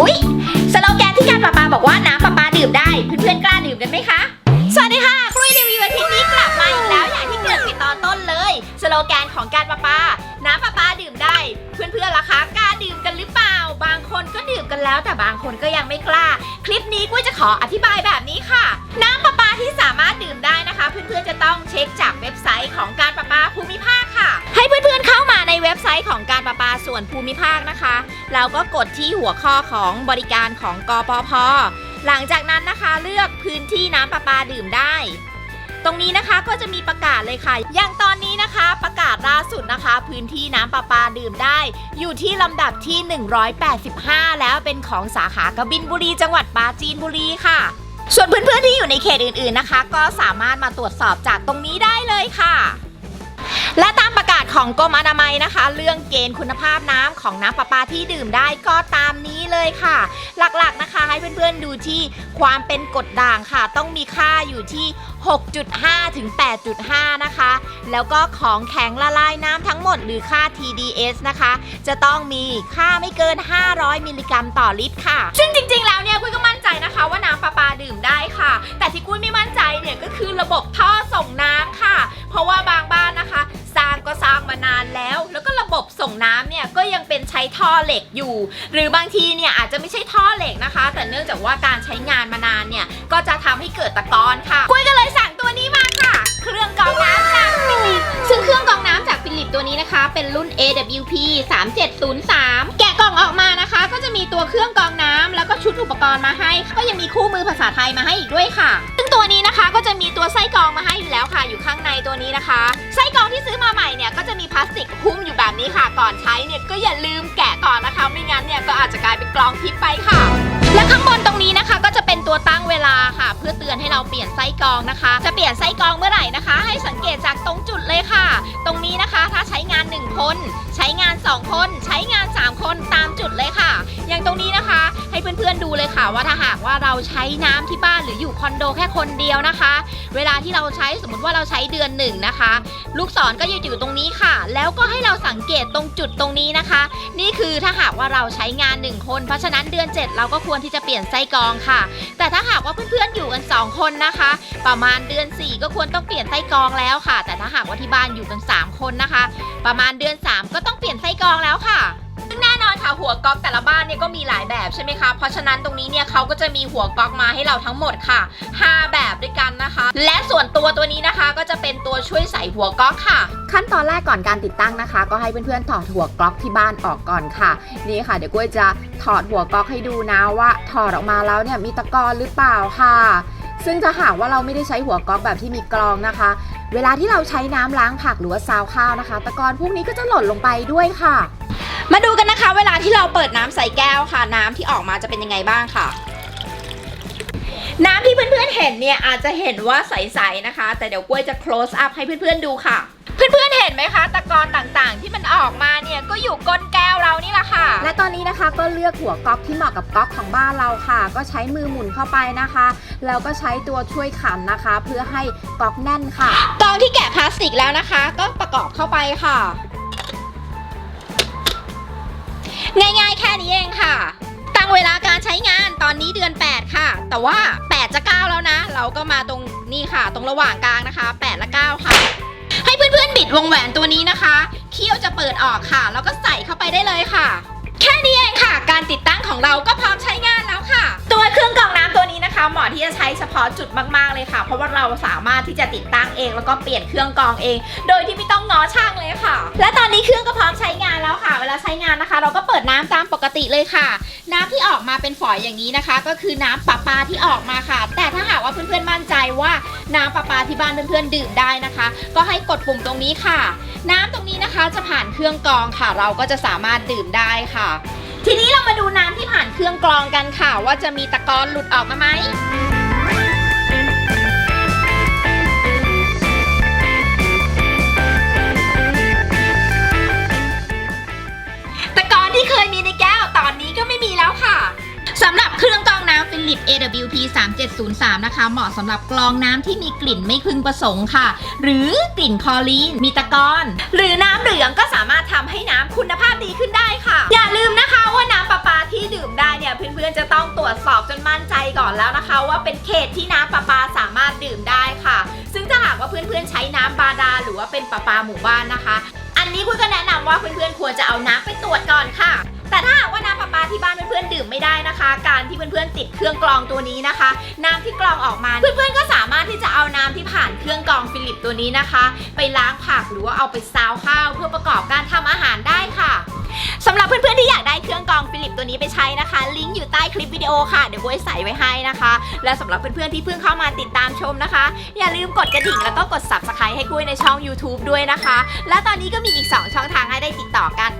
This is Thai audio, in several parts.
อุ๊ย สโลแกนที่การประปาบอกว่าน้ำประปาดื่มได้ เพื่อนๆกล้าดื่มกันไหมคะ สวัสดีค่ะครุยรีวิวอาทิตย์นี้กลับมาอีกแล้วอย่างที่เกริดไปตอนต้นเลย สโลแกนของการประปา น้ำประปาดื่มได้ เพื่อนๆล่ะคะกล้าดื่มกันหรือเปล่า บางคนก็ดื่มกันแล้ว แต่บางคนก็ยังไม่กล้า คลิปนี้กุ้ยจะขออธิบายแบบนี้ค่ะ น้ำประปาที่สามารถดื่มได้นะคะ นะคะแล้วก็กดที่หัวข้อของบริการของกปพหลังจากนั้นนะคะเลือกพื้นที่น้ำประปาดื่มได้ ตรงนี้นะคะก็จะมีประกาศเลยค่ะ อย่างตอนนี้นะคะประกาศล่าสุดนะคะ พื้นที่น้ำประปาดื่มได้ อยู่ที่ลำดับที่ 185 แล้วเป็นของสาขากบินบุรี จังหวัดปราจีนบุรีค่ะส่วนเพื่อนๆที่อยู่ในเขตอื่นๆนะคะ ก็สามารถมาตรวจสอบจากตรงนี้ได้เลยค่ะ และตามประกาศของกรมอนามัยนะคะ เรื่องเกณฑ์คุณภาพน้ำของน้ำประปาที่ดื่มได้ก็ตามนี้เลยค่ะ หลักๆนะคะให้เพื่อนๆดูที่ความเป็นกรดด่างค่ะ ต้องมีค่าอยู่ที่ 6.5 ถึง 8.5 นะคะ แล้วก็ของแข็งละลายน้ำทั้งหมดหรือค่า TDS นะคะ จะต้องมีค่าไม่เกิน 500 มิลลิกรัมต่อลิตรค่ะ ซึ่งจริงๆ แล้วเนี่ยกุ้ยก็มั่นใจนะคะว่าน้ำประปาดื่มได้ค่ะ แต่ที่กุ้ยไม่มั่นใจเนี่ยก็คือระบบท่อ ท่อเหล็กอยู่ หรือบางทีเนี่ยอาจจะไม่ใช่ท่อเหล็กนะคะ แต่เนื่องจากว่าการใช้งานมานานเนี่ยก็จะทำให้เกิดตะกอนค่ะกุ้ยก็เลยสั่งตัวนี้มาค่ะ เครื่องกรองน้ำจากฟิลิปซึ่งเครื่องกรองน้ำจากฟิลิปตัวนี้นะคะ เป็นรุ่น AWP 3703 แกะกล่องออกมานะคะ ก็จะมีตัวเครื่องกรองน้ำแล้วก็ชุดอุปกรณ์มาให้ ก็ยังมีคู่มือภาษาไทยมาให้อีกด้วยค่ะ ซึ่งตัวนี้นะคะก็จะมีตัวไส้กรองมาให้อยู่แล้วค่ะ อยู่ข้างในตัวนี้นะคะ ไส้กรองที่ซื้อมาใหม่เนี่ยก็จะมีพลาสติกหุ้มอยู่ นี้ค่ะ ก่อนใช้เนี่ยก็อย่าลืมแกะก่อนนะคะ ไม่งั้นเนี่ยก็อาจจะกลายเป็นกรองทิพย์ไปค่ะ และข้างบนตรงนี้นะคะ ก็จะเป็นตัวตั้งเวลาค่ะ เพื่อเตือนให้เราเปลี่ยนไส้กรองนะคะ จะเปลี่ยนไส้กรองเมื่อไหร่นะคะ ให้สังเกตจากตรงจุดเลยค่ะ ตรงนี้นะคะถ้าใช้งาน 1 คน ใช้งาน 2 คน ใช้งาน 3 คนตามจุดเลยค่ะ อย่างตรง ดูเลยค่ะว่าถ้าหากว่าเราใช้น้ำที่บ้านหรืออยู่คอนโดแค่คนเดียวนะคะ เวลาที่เราใช้สมมติว่าเราใช้เดือนหนึ่งนะคะ ลูกศรก็จะอยู่ตรงนี้ค่ะ แล้วก็ให้เราสังเกตตรงจุดตรงนี้นะคะ นี่คือถ้าหากว่าเราใช้งาน 1 คน เพราะฉะนั้นเดือน 7 เราก็ควรที่จะเปลี่ยนไส้กรองค่ะ แต่ถ้าหากว่าเพื่อนๆอยู่กัน 2 คนนะคะ ประมาณเดือน 4 ก็ควรต้องเปลี่ยนไส้กรองแล้วค่ะ แต่ถ้าหากว่าที่บ้านอยู่กัน 3 คนนะคะ ประมาณเดือน 3 ก็ต้องเปลี่ยนไส้กรองแล้วค่ะซึ่ง ค่ะหัวก๊อกแต่ละบ้านเนี่ยก็มีหลายแบบใช่ไหมคะ เพราะฉะนั้นตรงนี้เนี่ยเขาก็จะมีหัวก๊อกมาให้เราทั้งหมดค่ะ 5 แบบด้วยกันนะคะ และส่วนตัวตัวนี้นะคะก็จะเป็นตัวช่วยใส่หัวก๊อกค่ะ ขั้นตอนแรกก่อนการติดตั้งนะคะ ก็ให้เพื่อนๆถอดหัวกล็อกที่บ้านออกก่อนค่ะ นี่ค่ะ เดี๋ยวกุ้ยจะถอดหัวกล็อกให้ดูนะว่าถอดออกมาแล้วเนี่ยมีตะกอนหรือเปล่าค่ะซึ่งถ้าหากว่าเราไม่ได้ใช้หัวกล็อกแบบที่มีกรองนะคะ เวลาที่เราใช้น้ำล้างผักหรือว่าซาวข้าวนะคะ ตะกอนพวกนี้ก็จะหล่นลงไปด้วยค่ะ มาดูกันนะคะ เวลาที่เราเปิดน้ำใส่แก้วค่ะ น้ำที่ออกมาจะเป็นยังไงบ้างค่ะ น้ำที่เพื่อนๆเห็นเนี่ยอาจจะเห็นว่าใสๆนะคะ แต่เดี๋ยวกล้วยจะ close up ให้เพื่อนๆดูค่ะ เพื่อนๆเห็นไหมคะ ตะกอนต่างๆ ที่มันออกมาเนี่ยก็อยู่ก้นแก้วเรานี่แหละค่ะ และตอนนี้นะคะก็เลือกหัวก๊อกที่เหมาะกับก๊อกของบ้านเราค่ะ ก็ใช้มือหมุนเข้าไปนะคะ แล้วก็ใช้ตัวช่วยขันนะคะ เพื่อให้ก๊อกแน่นค่ะกองที่แกะพลาสติกแล้วนะคะ ก็ประกอบเข้าไปค่ะ ง่าย ๆ แค่นี้เองค่ะ ตั้งเวลาการใช้งานตอนนี้เดือน 8 ค่ะ แต่ว่า 8 จะ 9 แล้วนะ เราก็มาตรงนี่ค่ะ ตรงระหว่างกลางนะคะ 8 และ 9 ค่ะ ให้เพื่อนๆ บิดวงแหวนตัวนี้นะคะ เขี้ยวจะเปิดออกค่ะ แล้วก็ใส่เข้าไปได้เลยค่ะ แค่นี้เองค่ะ การติดตั้งของเราก็พร้อมใช้ เหมาะที่จะใช้เฉพาะจุดมากๆเลยค่ะ เพราะว่าเราสามารถที่จะติดตั้งเอง แล้วก็เปลี่ยนเครื่องกรองเอง โดยที่ไม่ต้องง้อช่างเลยค่ะ และตอนนี้เครื่องก็พร้อมใช้งานแล้วค่ะ เวลาใช้งานนะคะ เราก็เปิดน้ำตามปกติเลยค่ะ น้ำที่ออกมาเป็นฝอยอย่างนี้นะคะ ก็คือน้ำประปาที่ออกมาค่ะ แต่ถ้าหากว่าเพื่อนๆมั่นใจว่าน้ำประปาที่บ้านเพื่อนๆดื่มได้นะคะ ก็ให้กดปุ่มตรงนี้ค่ะ น้ำตรงนี้นะคะจะผ่านเครื่องกรองค่ะ เราก็จะสามารถดื่มได้ค่ะ ทีนี้เรามาดูน้ำที่ผ่านเครื่องกรองกันค่ะ ว่าจะมีตะกอนหลุดออกมาไหมตะกอนที่เคยมีในแก้วตอนนี้ก็ไม่มีแล้วค่ะ สำหรับเครื่องกรองน้ำฟิลิปส์ AWP 3703 นะคะ เหมาะสำหรับกรองน้ำที่มีกลิ่นไม่พึงประสงค์ค่ะ หรือกลิ่นคอลีน มีตะกอน หรือน้ำเหลืองก็สามารถทำให้น้ำคุณภาพดีขึ้นได้ค่ะ อย่าลืมนะคะว่าน้ำประปาที่ดื่มได้เนี่ย เพื่อนๆจะต้องตรวจสอบจนมั่นใจก่อนแล้วนะคะ ว่าเป็นเขตที่น้ำประปาสามารถดื่มได้ค่ะ ซึ่งถ้าหากว่าเพื่อนๆใช้น้ำบาดาลหรือว่าเป็นประปาหมู่บ้านนะคะ อันนี้คุณก็แนะนำว่าเพื่อนๆควรจะเอาน้ำไปตรวจก่อนค่ะ แต่ถ้าว่าน้ำประปาที่บ้านเพื่อนๆดื่มไม่ได้นะคะ การที่เพื่อนๆติดเครื่องกรองตัวนี้นะคะ น้ำที่กรองออกมาเพื่อนๆก็สามารถที่จะเอาน้ำที่ผ่านเครื่องกรองฟิลิปตัวนี้นะคะ ไปล้างผักหรือว่าเอาไปซาวข้าว เพื่อประกอบการทำอาหารได้ค่ะสำหรับเพื่อนๆที่อยากได้เครื่องกรองฟิลิปตัวนี้ไปใช้นะคะ ลิงก์อยู่ใต้คลิปวิดีโอค่ะ เดี๋ยวบวยใส่ไว้ให้นะคะ และสำหรับเพื่อนๆที่เพิ่งเข้ามาติดตามชมนะคะ อย่าลืมกดกระดิ่งแล้วก็กด subscribe ให้กุ้ยในช่อง YouTube ด้วยนะคะ และตอนนี้ก็มีอีก 2 ช่องทางให้ได้ติดต่อกัน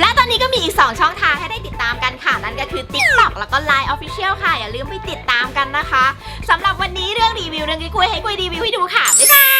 และตอนนี้ก็มีอีก 2 ช่องทางให้ได้ติดตามกันค่ะ นั่นก็คือ TikTok แล้วก็ Line Official ค่ะ อย่าลืมไปติดตามกันนะคะสำหรับวันนี้เรื่องรีวิวเรื่องกุ้ยให้กุ้ยรีวิวให้ดูค่ะ บ๊ายบาย